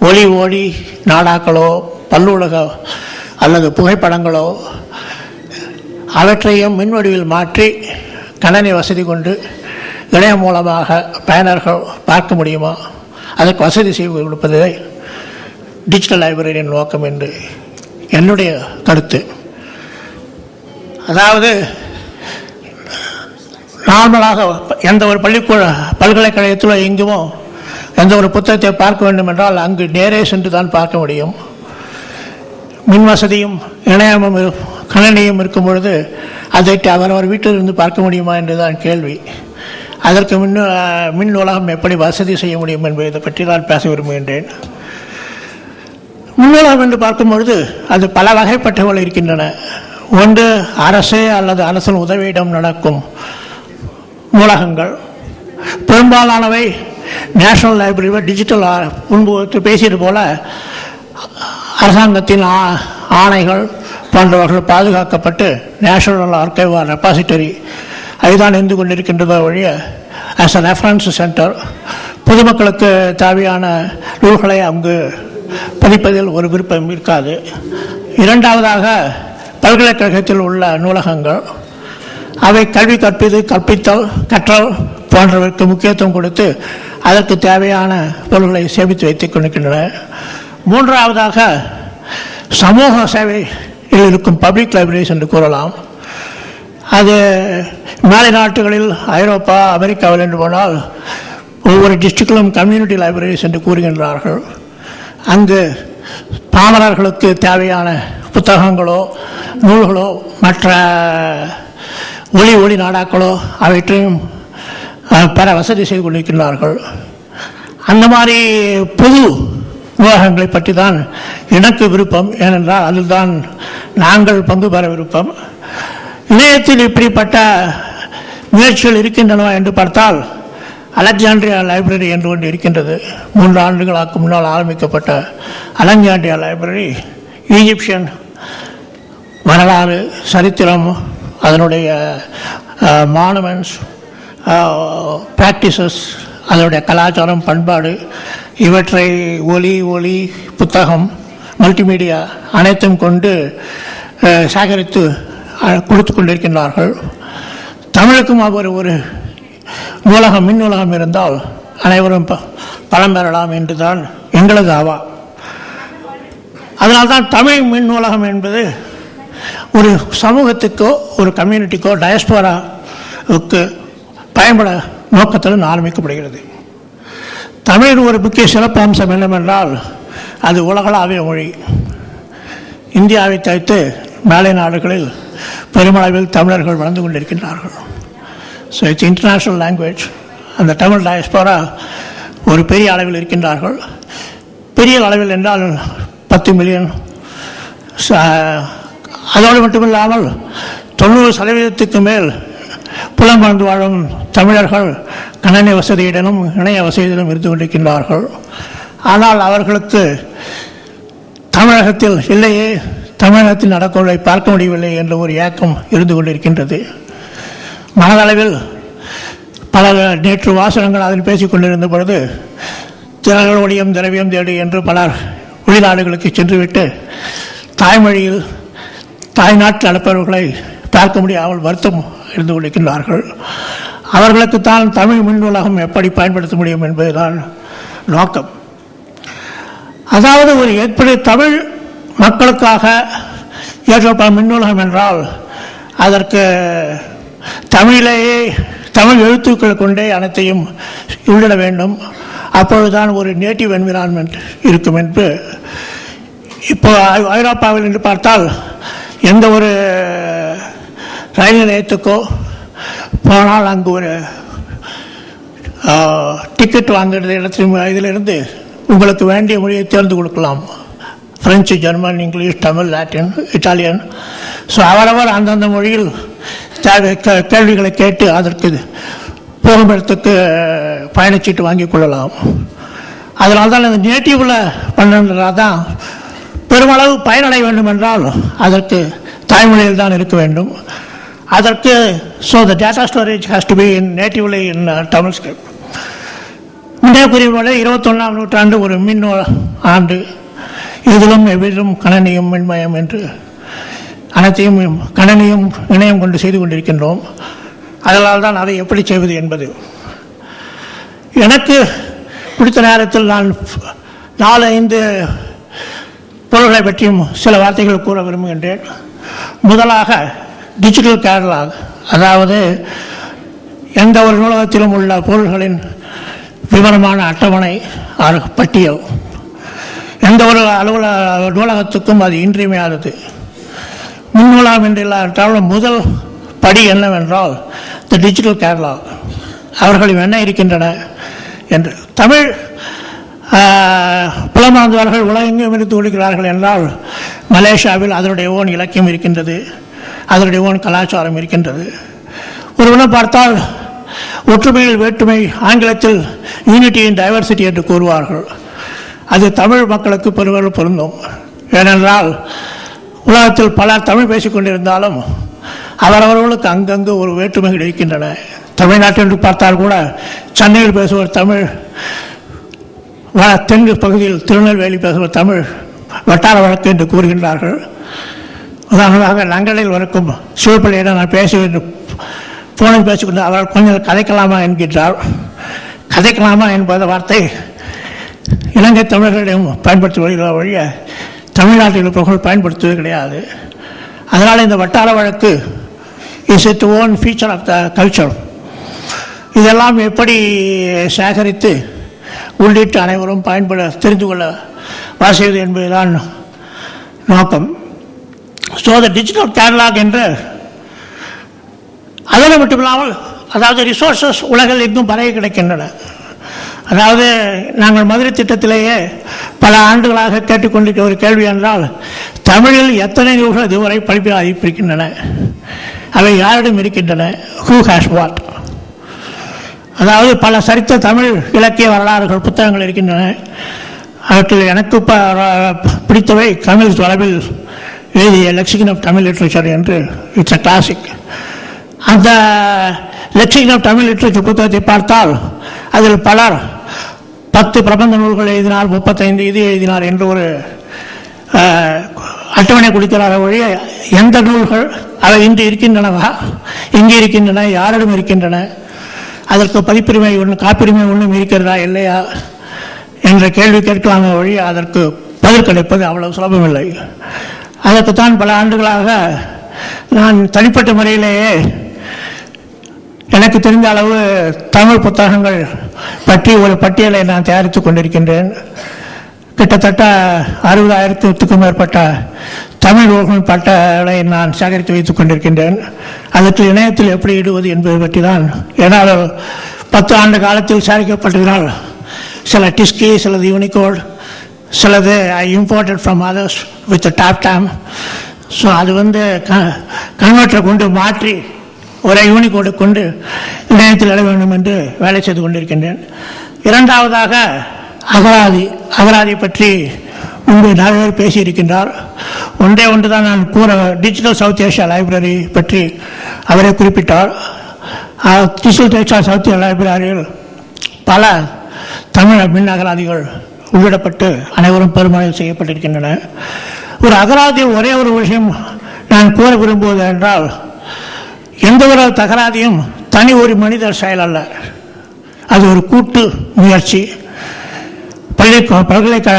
ஒளி ஓடி நாடாக்களோ பல்லுலக அல்லது புகைப்படங்களோ அவற்றையும் மின்வடிவில் மாற்றி கணனி வசதி கொண்டு இணையம் மூலமாக பயனர்கள் பார்க்க முடியுமா? அதற்கு வசதி செய்து கொடுப்பதே டிஜிட்டல் லைப்ரரியின் நோக்கம் என்று என்னுடைய கருத்து. அதாவது நார்மலாக எந்த ஒரு பள்ளிக்கூட பல்கலைக்கழகத்தில் எங்குமோ எந்த ஒரு புத்தகத்தை பார்க்க வேண்டும் என்றால் அங்கு நேரே சென்று தான் பார்க்க முடியும். மின் வசதியும் இணையமும் கணனியும் கணினியும் இருக்கும் பொழுது அதை அவரவர் வீட்டிலிருந்து பார்க்க முடியுமா என்றுதான் கேள்வி. அதற்கு மின் மின் உலகம் எப்படி வசதி செய்ய முடியும் என்பதை பற்றி நான் பேச விரும்புகின்றேன். மின் உலகம் என்று பார்க்கும் பொழுது அது பல வகைப்பட்டவர்கள் இருக்கின்றன. ஒன்று அரசே அல்லது அரசின் உதவியிடம் நடக்கும் நூலகங்கள். பெரும்பாலானவை நேஷனல் லைப்ரரியில் டிஜிட்டல் முன்பு பேசியது போல அரசாங்கத்தின் ஆ- ஆணைகள் போன்றவர்கள் பாதுகாக்கப்பட்டு நேஷனல் ஆர்கைவ் ரெபாசிட்டரி அதுதான் இருந்து கொண்டிருக்கின்றதோ வழிய ஆஸ் அ ரெஃபரன்ஸ் சென்டர் பொதுமக்களுக்கு தேவையான நூல்களை அங்கு பதிப்பதில் ஒரு விருப்பம் இருக்காது. இரண்டாவதாக பல்கலைக்கழகத்தில் உள்ள நூலகங்கள் அவை கல்வி கற்பிது கற்பித்தல் கற்றல் போன்றவருக்கு முக்கியத்துவம் கொடுத்து அதற்கு தேவையான பொருள்களை சேமித்து வைத்துக் கொண்டிருக்கின்றன. மூன்றாவதாக சமூக சேவையில் இருக்கும் பப்ளிக் லைப்ரரிஸ் என்று கூறலாம். அது மேலை நாட்டுகளில் ஐரோப்பா அமெரிக்காவில் என்று போனால் ஒவ்வொரு டிஸ்ட்ரிக்டிலும் கம்யூனிட்டி லைப்ரரிஸ் என்று கூறுகின்றார்கள். அங்கு பாமரர்களுக்கு தேவையான புத்தகங்களோ நூல்களோ மற்ற ஒளி ஒளி நாடாக்களோ அவற்றையும் பல வசதி செய்து கொண்டிருக்கிறார்கள் அந்த மாதிரி பொது நூலகங்களை பற்றி தான் எனக்கு விருப்பம். ஏனென்றால் அதில் தான் நாங்கள் பங்கு பெற விருப்பம். இணையத்தில் இப்படிப்பட்ட முயற்சிகள் இருக்கின்றனவா என்று பார்த்தால் அலெக்சாண்ட்ரியா லைப்ரரி என்று ஒன்று இருக்கின்றது. மூன்று ஆண்டுகளாக்கு முன்னால் ஆரம்பிக்கப்பட்ட அலெக்சாண்ட்ரியா லைப்ரரி ஈஜிப்சியன் வரலாறு சரித்திரம் அதனுடைய மானுமெண்ட்ஸ் ப்ராக்டிசஸ் அதனுடைய கலாச்சாரம் பண்பாடு இவற்றை ஒலி ஒளி புத்தகம் மல்டிமீடியா அனைத்தும் கொண்டு சேகரித்து கொடுத்து கொண்டிருக்கின்றார்கள். தமிழுக்கும் அவர் ஒரு நூலகம் மின் நூலகம் இருந்தால் அனைவரும் ப- பலம் பெறலாம் என்றுதான் எங்களது ஆவா. அதனால்தான் தமிழ் மின் நூலகம் என்பது ஒரு சமூகத்துக்கோ ஒரு கம்யூனிட்டிக்கோ டயஸ்போராவுக்கு பயன்பட நோக்கத்துடன் ஆரம்பிக்கப்படுகிறது. தமிழின் ஒரு முக்கிய சிறப்பு அம்சம் என்னவென்றால் அது உலகளாவிய மொழி. இந்தியாவை தவிர்த்து மேலை நாடுகளில் பெருமளவில் தமிழர்கள் வளர்ந்து கொண்டிருக்கின்றார்கள். ஸோ இட்ஸ் இன்டர்நேஷ்னல் லாங்குவேஜ் அந்த தமிழ் டயஸ்போரா ஒரு பெரிய அளவில் இருக்கின்றார்கள். பெரிய அளவில் என்றால் பத்து மில்லியன் அதோடு மட்டுமில்லாமல் தொண்ணூறு சதவீதத்துக்கு மேல் புலம்பெயர்ந்து வாழும் தமிழர்கள் கணனி வசதியுடனும் இணைய வசதியுடனும் இருந்து கொண்டிருக்கின்றார்கள். ஆனால் அவர்களுக்கு தமிழகத்தில் இல்லையே தமிழகத்தில் நடப்பதை பார்க்க முடியவில்லை என்ற ஒரு ஏக்கம் இருந்து கொண்டிருக்கின்றது. மனதளவில் பல நேற்று வாசனங்கள் அதில் பேசிக் கொண்டிருந்த பொழுது திரள் ஒளியம் திரவியம் தேடு என்று பலர் வெளிநாடுகளுக்கு சென்றுவிட்டு தாய்மொழியில் தாய்நாட்டு நடப்பவர்களை பார்க்க முடியாமல் வருத்தம் இருந்து கொண்டிருக்கின்றார்கள். அவர்களுக்குத்தான் தமிழ் மின்னூலகம் எப்படி பயன்படுத்த முடியும் என்பதுதான் நோக்கம். அதாவது ஒரு எப்படி தமிழ் மக்களுக்காக ஏற்றப்பட்ட மின்னூலகம் என்றால் அதற்கு தமிழிலேயே தமிழ் எழுத்துக்கள் கொண்டே அனைத்தையும் உள்ளிட வேண்டும். அப்பொழுதுதான் ஒரு நேட்டிவ் என்விரான்மெண்ட் இருக்கும் என்று இப்போ ஐ- ஐரோப்பாவில் என்று பார்த்தால் எந்த ஒரு ரயில் நிலையத்துக்கோ போனால் அங்கு ஒரு டிக்கெட் வாங்குறது இடத்துல இதிலிருந்து உங்களுக்கு வேண்டிய மொழியை தேர்ந்து கொடுக்கலாம். French German English Tamil Latin Italian so அவரவர் அந்தந்த மொழியில் கேள்விகளை கேட்டு அதற்கு போகும் இடத்துக்கு பயணச்சீட்டு வாங்கி கொள்ளலாம். அதனால தான் இந்த நேட்டிவில் பண்ணுறதா தான் பெருமளவு பயனடைய வேண்டும் என்றால் அதற்கு தாய்மொழியில் தான் இருக்க வேண்டும். அதற்கு so the data storage has to be in natively in Tamil script முன்னே கூறியபோல இருபத்தொன்னாம் நூற்றாண்டு ஒரு மின் ஆண்டு இதிலும் எவ்விதும் கணனியும் மின்மயம் என்று அனைத்தையும் கணனியும் இணையம் கொண்டு செய்து கொண்டிருக்கின்றோம். அதனால் தான் அதை எப்படி செய்வது என்பது. எனக்கு பிடித்த நேரத்தில் நான் நாலு ஐந்து பொருள்களை பற்றியும் சில வார்த்தைகள் கூற விரும்புகின்றேன். முதலாக டிஜிட்டல் கேரளா அதாவது எந்த ஒரு நூலகத்திலும் உள்ள பொருள்களின் விவரமான அட்டவணை ஆறு பட்டியல். எந்த ஒரு அலுவலக நூலகத்துக்கும் அது இன்றியமையாதது. முன்னூலாம் என்றில்லாவிட்டாலும் முதல் படி என்னவென்றால் த டிஜிட்டல் கேரளா அவர்கள் என்ன இருக்கின்றன என்று. தமிழ் புலமாந்தவர்கள் உலகெங்கும் இருந்து கொடுக்கிறார்கள் என்றால் மலேசியாவில் அதனுடைய ஓன் இலக்கியம் இருக்கின்றது. அதனுடைய ஓன் கலாச்சாரம் இருக்கின்றது. ஒருவனை பார்த்தால் ஒற்றுமையில் வேற்றுமை ஆங்கிலத்தில் யூனிட்டி இன் டைவர்சிட்டி என்று கூறுவார்கள். அது தமிழ் மக்களுக்கு பெருமளவு பொருந்தும். ஏனென்றால் உலகத்தில் பலர் தமிழ் பேசிக்கொண்டிருந்தாலும் அவரவர்களுக்கு அங்கங்கு ஒரு வேற்றுமைகள் இருக்கின்றன. தமிழ்நாட்டில் என்று பார்த்தால் கூட சென்னையில் பேசுவர் தமிழ் வ- பகுதியில் திருநெல்வேலி பேசுவர் தமிழ் வட்டார வழக்கு என்று கூறுகின்றார்கள். உதாரணமாக நங்களில் வரைக்கும் சிவப்பிள்ளையிடம் நான் பேச வேண்டும் போனில் பேசிக்கொண்டு அவர் கொஞ்சம் கதைக்கலாமா என்கின்றார். கதைக்கலாமா என்பத வார்த்தை இலங்கை தமிழர்களிடம் பயன்படுத்தி வருகிற வழிய தமிழ்நாட்டில் இருப்பவர்கள் பயன்படுத்துவது கிடையாது. அதனால் இந்த வட்டார வழக்கு is it own feature of the culture இதெல்லாம் எப்படி சேகரித்து உள்ளிட்டு அனைவரும் பயன்பட தெரிந்து கொள்ள வாசிவது என்பதுதான் நோக்கம். ஸோ த டிஜிட்டல் கேரளாக் என்ற மட்டும் இல்லாமல் அதாவது ரிசோர்சஸ் உலகில் எங்கும் பரவி கிடைக்கின்றன. அதாவது நாங்கள் மதுரை திட்டத்திலேயே பல ஆண்டுகளாக கேட்டுக்கொண்டிருக்க ஒரு கேள்வி என்றால் தமிழில் எத்தனை நூல்கள் இதுவரை படிப்பில் அறிவிப்பிருக்கின்றன அவை யாரிடம் இருக்கின்றன? ஹூ ஹேஸ் வாட் அதாவது பல சரித்த தமிழ் இலக்கிய வரலாறுகள் புத்தகங்கள் இருக்கின்றன. அவற்றில் எனக்கு ப- பிடித்தவை தமிழ் தொலைவில் எழுதிய லெக்சிகன் ஆஃப் தமிழ் லிட்ரேச்சர் என்று இட்ஸ் அ கிளாசிக் அந்த லெக்சிகன் ஆஃப் தமிழ் லிட்ரேச்சர் புத்தகத்தை பார்த்தால் அதில் பலர் பத்து பிரபந்த நூல்கள் எழுதினார் முப்பத்தைந்து இது எழுதினார் என்று ஒரு அட்டவணை கொடுக்கிறார் ஒழிய எந்த நூல்கள் அவை இன்று இருக்கின்றனவா? எங்கே இருக்கின்றன? யாரிடம் இருக்கின்றன? அதற்கு பதிப்புரிமை ஒன்று காப்புரிமை ஒன்றும் இருக்கிறதா? இல்லையா? என்ற கேள்வி கேட்கலாமே ஒழிய அதற்கு பதில் கிடைப்பது அவ்வளவு சுலபமில்லை. அதற்குத்தான் பல ஆண்டுகளாக நான் தனிப்பட்ட முறையிலேயே எனக்கு தெரிந்த அளவு தமிழ் புத்தகங்கள் பற்றி ஒரு பட்டியலை நான் தயாரித்துக் கொண்டிருக்கின்றேன். கிட்டத்தட்ட அறுபதாயிரத்துக்கும் மேற்பட்ட தமிழ் நூல்கள் பட்டலை நான் சேகரித்து வைத்துக் கொண்டிருக்கின்றேன். அதற்கு இணையத்தில் எப்படி இடுவது என்பது பற்றி தான் ஏன்னால் பத்து ஆண்டு காலத்தில் சேகரிக்கப்பட்டதினால் சில டிஸ்கி சிலது யூனிகோட் சிலது I imported from others with TAB TAM so அது வந்து க கன்வெர்ட்டரை கொண்டு மாற்றி ஒரு யூனிகோடு கொண்டு இணையத்தில் இட வேண்டும் என்று வேலை செய்து கொண்டிருக்கின்றேன். இரண்டாவதாக அகராதி அகராதி பற்றி முன்பு நிறைய பேர் பேசியிருக்கின்றார். ஒன்றே ஒன்று தான் நான் கூற டிஜிட்டல் சவுத் ஏஷியா லைப்ரரி பற்றி அவரே குறிப்பிட்டார். டிஜிட்டல் ஏஷியா சவுத் ஏஷியா லைப்ரரியில் பல தமிழ் மின் அகராதிகள் உள்ளிடப்பட்டு அனைவரும் பெருமளவில் செய்யப்பட்டிருக்கின்றன. ஒரு அகராதியில் ஒரே ஒரு விஷயம் நான் கூற விரும்புவது என்றால் எந்த ஒரு தகராதியும் தனி ஒரு மனிதர் செயல் அல்ல. அது ஒரு கூட்டு முயற்சி. பள்ளி பல்கலைக்கழக